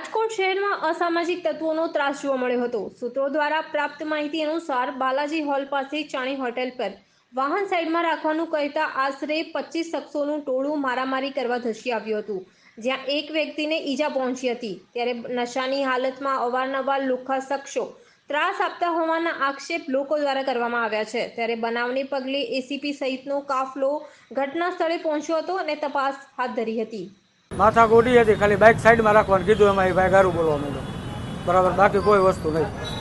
રાજકોટ શહેરમાં અસામાજિક તત્વોનો ત્રાસ જોવા મળ્યો હતો. સૂત્રો દ્વારા પ્રાપ્ત માહિતી અનુસાર બાલાજી હોલ પાસે ચાણી હોટેલ પર વાહન સાઈડમાં રાખવાનું કહેતા આશરે પચીસ શખ્સોનું ટોળું મારામારી કરવા ધસી આવ્યું હતું. જ્યાં એક વ્યક્તિને ઈજા પહોંચી હતી. ત્યારે નશાની હાલતમાં અવારનવાર લુખ્ખા શખ્સો ત્રાસ આપતા હોવાના આક્ષેપ લોકો દ્વારા કરવામાં આવ્યા છે. ત્યારે બનાવને પગલે એસીપી સહિતનો કાફલો ઘટના સ્થળે પહોંચ્યો હતો અને તપાસ હાથ ધરી હતી. માથા ગોડી હતી, ખાલી બાઇક સાઈડમાં રાખવાનું કીધું એમાં એ ભાઈ ગારું બોલવા માંડ્યો. બરાબર, બાકી કોઈ વસ્તુ નહીં.